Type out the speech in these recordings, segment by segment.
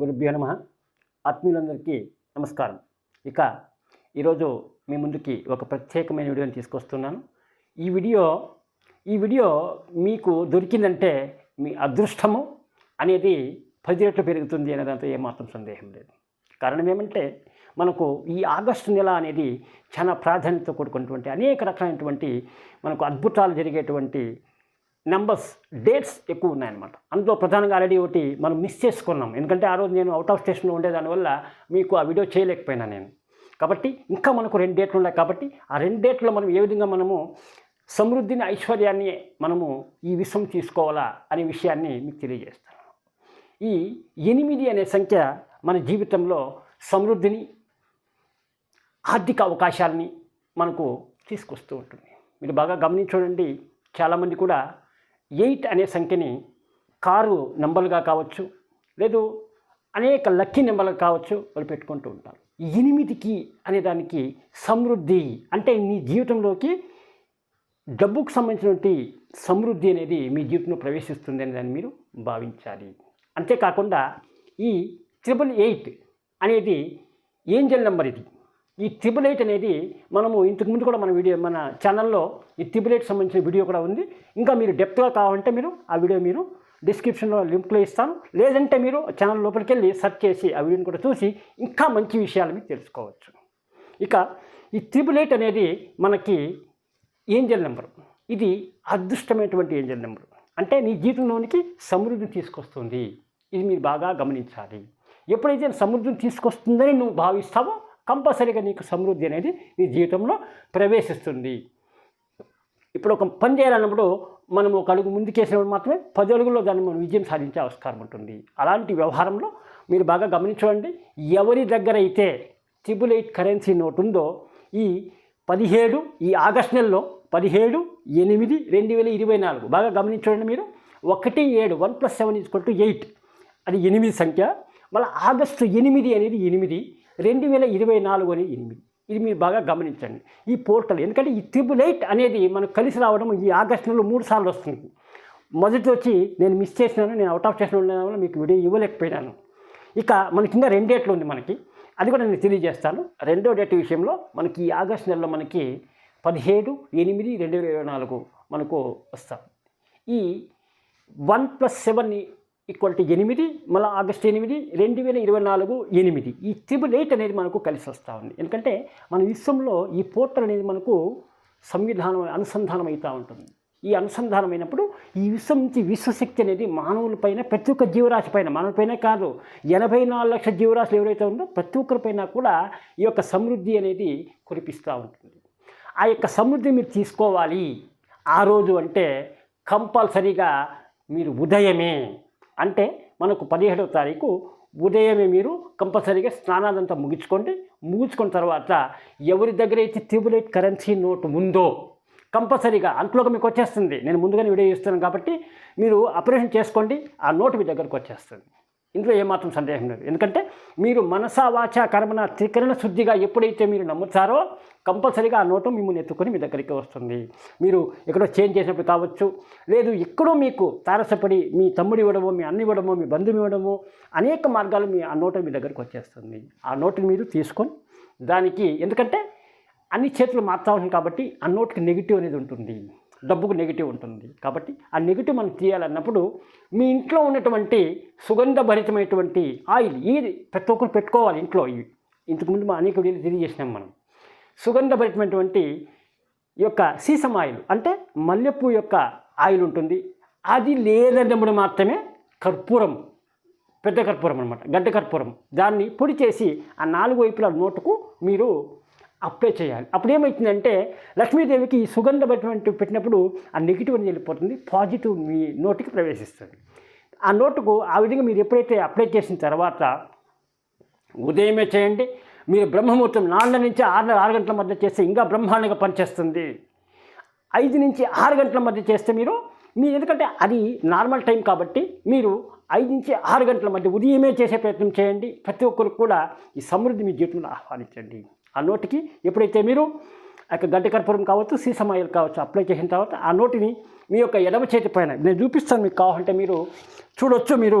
గురుభ్యో నమ. ఆత్మీయులందరికీ నమస్కారం. ఇక ఈరోజు మీ ముందుకి ఒక ప్రత్యేకమైన వీడియోని తీసుకొస్తున్నాను. ఈ వీడియో ఈ వీడియో మీకు దొరికిందంటే మీ అదృష్టము అనేది పది రెట్లు పెరుగుతుంది అనే దాంతో ఏమాత్రం సందేహం లేదు. కారణం ఏమంటే మనకు ఈ ఆగస్టు నెల అనేది చాలా ప్రాధాన్యత కూడుకున్నటువంటి అనేక రకాలైనటువంటి మనకు అద్భుతాలు జరిగేటువంటి నెంబర్స్ డేట్స్ ఎక్కువ ఉన్నాయన్నమాట. అందులో ప్రధానంగా ఆల్రెడీ ఒకటి మనం మిస్ చేసుకున్నాం. ఎందుకంటే ఆ రోజు నేను అవుట్ ఆఫ్ స్టేషన్లో ఉండేదానివల్ల మీకు ఆ వీడియో చేయలేకపోయినా నేను. కాబట్టి ఇంకా మనకు రెండు డేట్లు ఉన్నాయి కాబట్టి ఆ రెండు డేట్లో మనం ఏ విధంగా మనము సమృద్ధిని ఐశ్వర్యాన్ని మనము ఈ విషయం తీసుకోవాలా అనే విషయాన్ని మీకు తెలియజేస్తాను. ఈ ఎనిమిది అనే సంఖ్య మన జీవితంలో సమృద్ధిని ఆర్థిక అవకాశాలని మనకు తీసుకొస్తూ ఉంటుంది. మీరు బాగా గమనించండి చాలామంది కూడా ఎయిట్ అనే సంఖ్యని కారు నెంబర్గా కావచ్చు లేదు అనేక లక్కీ నెంబర్లు కావచ్చు వాళ్ళు పెట్టుకుంటూ ఉంటారు. ఎనిమిదికి అనే దానికి సమృద్ధి అంటే నీ జీవితంలోకి డబ్బుకు సంబంధించినటువంటి సమృద్ధి అనేది మీ జీవితంలో ప్రవేశిస్తుంది అని దాన్ని మీరు భావించాలి. అంతేకాకుండా ఈ ట్రిపుల్ ఎయిట్ అనేది ఏంజల్ నెంబర్ ఇది. ఈ ట్రిపుల్ ఎయిట్ అనేది మనము ఇంతకుముందు కూడా మన వీడియో మన ఛానల్లో ఈ ట్రిపుల్ ఎయిట్ సంబంధించిన వీడియో కూడా ఉంది. ఇంకా మీరు డెప్త్గా కావాలంటే మీరు ఆ వీడియో మీరు డిస్క్రిప్షన్లో లింక్లో ఇస్తాను. లేదంటే మీరు ఛానల్ లోపలికి వెళ్ళి సెర్చ్ చేసి ఆ వీడియోని కూడా చూసి ఇంకా మంచి విషయాలు మీరు తెలుసుకోవచ్చు. ఇక ఈ ట్రిపుల్ ఎయిట్ అనేది మనకి ఏంజల్ నెంబర్ ఇది అదృష్టమైనటువంటి ఏంజల్ నెంబర్ అంటే నీ జీవితంలోనికి సమృద్ధి తీసుకొస్తుంది. ఇది మీరు బాగా గమనించాలి. ఎప్పుడైతే సమృద్ధిని తీసుకొస్తుందని నువ్వు భావిస్తావో కంపల్సరీగా నీకు సమృద్ధి అనేది నీ జీవితంలో ప్రవేశిస్తుంది. ఇప్పుడు ఒక పని చేయాలన్నప్పుడు మనం ఒక అడుగు ముందుకేసినప్పుడు మాత్రమే పది అడుగుల్లో దాన్ని మనం విజయం సాధించే ఆస్కారం ఉంటుంది. అలాంటి వ్యవహారంలో మీరు బాగా గమనించండి ఎవరి దగ్గర అయితే ట్రిపుల్ ఎయిట్ కరెన్సీ నోట్ ఉందో ఈ పదిహేడు ఈ ఆగస్ట్ నెలలో పదిహేడు ఎనిమిది రెండు వేల ఇరవై నాలుగు బాగా గమనించండి మీరు. ఒకటి ఏడు one plus seven equal to eight. అది ఎనిమిది సంఖ్య. మళ్ళీ ఆగస్టు ఎనిమిది అనేది ఎనిమిది. రెండు వేల ఇరవై నాలుగు అని ఎనిమిది. ఇది మీరు బాగా గమనించండి. ఈ పోర్టల్ ఎందుకంటే ఈ ట్రిపుల్ ఎయిట్ అనేది మనకు కలిసి రావడం ఈ ఆగస్ట్ నెలలో మూడు సార్లు వస్తుంది. మొదటి వచ్చి నేను మిస్ చేసినాను నేను అవుట్ ఆఫ్ స్టేషన్ ఉండడం వల్ల మీకు వీడియో ఇవ్వలేకపోయినాను. ఇక మన కింద రెండేట్లు ఉంది మనకి. అది కూడా నేను తెలియజేస్తాను. రెండో డేట్ విషయంలో మనకి ఈ ఆగస్ట్ నెలలో మనకి పదిహేడు ఎనిమిది రెండు వేల ఇరవై నాలుగు మనకు వస్తాం. ఈ one plus seven equal to ఎనిమిది మళ్ళీ ఆగస్ట్ ఎనిమిది రెండు వేల ఇరవై నాలుగు ఎనిమిది. ఈ ట్రిపుల్ ఎయిట్ అనేది మనకు కలిసి వస్తూ ఉంది. ఎందుకంటే మన విశ్వంలో ఈ పోర్టల్ అనేది మనకు సంవిధానం అనుసంధానం అవుతూ ఉంటుంది. ఈ అనుసంధానమైనప్పుడు ఈ విశ్వం నుంచి విశ్వశక్తి అనేది మానవులపైన ప్రతి ఒక్క జీవరాశి పైన మనపైన కాదు ఎనభై నాలుగు లక్షల జీవరాశులు ఎవరైతే ఉందో ప్రతి ఒక్కరిపైన కూడా ఈ యొక్క సమృద్ధి అనేది కురిపిస్తూ ఉంటుంది. ఆ యొక్క సమృద్ధి మీరు తీసుకోవాలి. ఆ రోజు అంటే కంపల్సరీగా మీరు ఉదయమే అంటే మనకు పదిహేడవ తారీఖు ఉదయమే మీరు కంపల్సరీగా స్నానాదంతా ముగించుకోండి. ముగించుకున్న తర్వాత ఎవరి దగ్గర అయితే ట్యూబ్లైట్ కరెన్సీ నోట్ ఉందో కంపల్సరీగా అంతలోకి మీకు వచ్చేస్తుంది. నేను ముందుగానే వీడియో ఇస్తున్నాను కాబట్టి మీరు ఆపరేషన్ చేసుకోండి. ఆ నోటు మీ దగ్గరకు వచ్చేస్తుంది. ఇందులో ఏమాత్రం సందేహం లేదు. ఎందుకంటే మీరు మనసా వాచ కర్మన త్రికరణ శుద్ధిగా ఎప్పుడైతే మీరు నమ్ముతారో కంపల్సరీగా ఆ నోటు మిమ్మల్ని ఎత్తుకొని మీ దగ్గరికి వస్తుంది. మీరు ఎక్కడో చేంజ్ చేసినప్పుడు కావచ్చు లేదు ఎక్కడో మీకు తారసపడి మీ తమ్ముడు ఇవ్వడమో మీ అన్న ఇవ్వడమో మీ బంధువు ఇవ్వడమో అనేక మార్గాలు మీ ఆ నోటు మీ దగ్గరికి వచ్చేస్తుంది. ఆ నోటుని మీరు తీసుకొని దానికి ఎందుకంటే అన్ని చేతులు మారుతూ ఉంటుంది కాబట్టి ఆ నోట్కి నెగిటివ్ అనేది ఉంటుంది. డబ్బుకు నెగిటివ్ ఉంటుంది. కాబట్టి ఆ నెగిటివ్ మనం తీయాలన్నప్పుడు మీ ఇంట్లో ఉన్నటువంటి సుగంధభరితమైనటువంటి ఆయిల్ ఇది ప్రతి ఒక్కరు పెట్టుకోవాలి ఇంట్లో. ఇవి ఇంతకుముందు మా అనేక వీడియోలు తెలియజేసినాం మనం. సుగంధభరితమైనటువంటి ఈ యొక్క సీసం ఆయిల్ అంటే మల్లెపూ యొక్క ఆయిల్ ఉంటుంది. అది లేదన్నప్పుడు మాత్రమే కర్పూరం పెద్ద కర్పూరం అనమాట గడ్డ కర్పూరం. దాన్ని పొడి చేసి ఆ నాలుగు వైపుల నోటుకు మీరు అప్లై చేయాలి. అప్పుడు ఏమవుతుందంటే లక్ష్మీదేవికి ఈ పెట్టినట్టు పెట్టినప్పుడు ఆ నెగిటివ్ అనేది వెళ్ళిపోతుంది పాజిటివ్ మీ నోటికి ప్రవేశిస్తుంది. ఆ నోటుకు ఆ విధంగా మీరు ఎప్పుడైతే అప్లై చేసిన తర్వాత ఉదయమే చేయండి. మీరు బ్రహ్మముహూర్తం నాలుగు నుంచి ఆరు ఆరు గంటల మధ్య చేస్తే ఇంకా బ్రహ్మాండంగా పనిచేస్తుంది. ఐదు నుంచి ఆరు గంటల మధ్య చేస్తే మీరు మీరు ఎందుకంటే అది నార్మల్ టైం కాబట్టి మీరు ఐదు నుంచి ఆరు గంటల మధ్య ఉదయమే చేసే ప్రయత్నం చేయండి. ప్రతి ఒక్కరికి కూడా ఈ సమృద్ధి మీ జీవితంలో ఆహ్వానించండి. ఆ నోటికి ఎప్పుడైతే మీరు ఆ యొక్క గడ్డి కర్పూరం కావచ్చు సీసమాయిల్ కావచ్చు అప్లై చేసిన తర్వాత ఆ నోటిని మీ యొక్క ఎడమ చేతి పైన నేను చూపిస్తాను మీకు కావాలంటే మీరు చూడొచ్చు మీరు.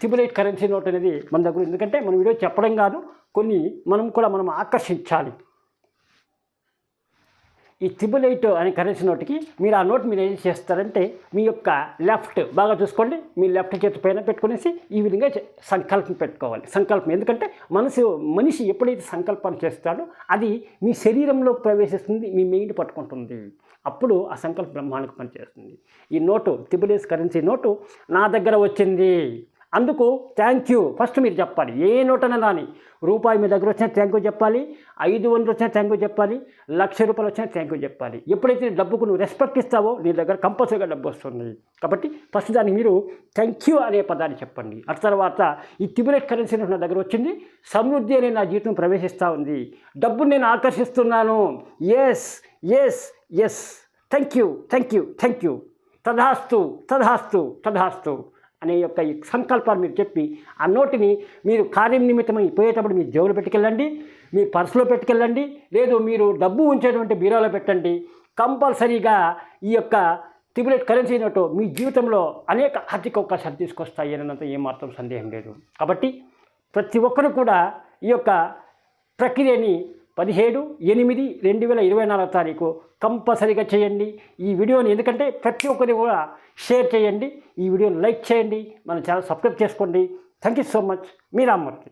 టిబులైట్ కరెన్సీ నోట్ అనేది మన దగ్గర ఎందుకంటే మనం వీడియో చెప్పడం కాదు కొన్ని మనం కూడా మనం ఆకర్షించాలి. ఈ త్రిబుల్ అనే కరెన్సీ నోట్కి మీరు ఆ నోట్ మీరు ఏం చేస్తారంటే మీ యొక్క లెఫ్ట్ బాగా చూసుకోండి. మీ లెఫ్ట్ చేతి పైన పెట్టుకునేసి ఈ విధంగా సంకల్పం పెట్టుకోవాలి. సంకల్పం ఎందుకంటే మనసు మనిషి ఎప్పుడైతే సంకల్పం చేస్తాడో అది మీ శరీరంలో ప్రవేశిస్తుంది మీ మెయిన్ పట్టుకుంటుంది. అప్పుడు ఆ సంకల్ప బ్రహ్మానికి పనిచేస్తుంది. ఈ నోటు త్రిబులేస్ కరెన్సీ నోటు నా దగ్గర వచ్చింది. అందుకు థ్యాంక్ యూ ఫస్ట్ మీరు చెప్పాలి. ఏ నోటన రాని రూపాయి మీ దగ్గర వచ్చినా థ్యాంక్ యూ చెప్పాలి. ఐదు వందలు వచ్చినా థ్యాంక్ యూ చెప్పాలి. లక్ష రూపాయలు వచ్చినా థ్యాంక్ యూ చెప్పాలి. ఎప్పుడైతే డబ్బుకు నువ్వు రెస్పెక్ట్ ఇస్తావో నీ దగ్గర కంపల్సరీగా డబ్బు వస్తుంది. కాబట్టి ఫస్ట్ దానికి మీరు థ్యాంక్ యూ అనే పదాన్ని చెప్పండి. ఆ తర్వాత ఈ తిబులెట్ కరెన్సీ నా దగ్గర వచ్చింది. సమృద్ధి అనే నా జీవితం ప్రవేశిస్తూ ఉంది. డబ్బును నేను ఆకర్షిస్తున్నాను. Yes yes yes thank you thank you thank you తధాస్తు తధాస్తు తధాస్తు అనే యొక్క ఈ మీరు చెప్పి ఆ నోటిని మీరు కార్యం నిమిత్తమై పోయేటప్పుడు మీ జేబులో పెట్టుకెళ్ళండి మీ పర్సులో పెట్టుకెళ్ళండి లేదు మీరు డబ్బు ఉంచేటువంటి బీరోలో పెట్టండి. కంపల్సరీగా ఈ యొక్క టిబులెట్ కరెన్సీ నోటు మీ జీవితంలో అనేక ఆర్థిక అవకాశాలు తీసుకొస్తాయి అన్నంత ఏమాత్రం సందేహం లేదు. కాబట్టి ప్రతి ఒక్కరు కూడా ఈ యొక్క ప్రక్రియని పదిహేడు ఎనిమిది రెండు వేల ఇరవై నాలుగో తారీఖు. కంపల్సరీగా చేయండి. ఈ వీడియోని ఎందుకంటే ప్రతి ఒక్కరి కూడా షేర్ చేయండి. ఈ వీడియోని లైక్ చేయండి. మన ఛానల్ సబ్స్క్రైబ్ చేసుకోండి. Thank you so much. Me Rammurthy.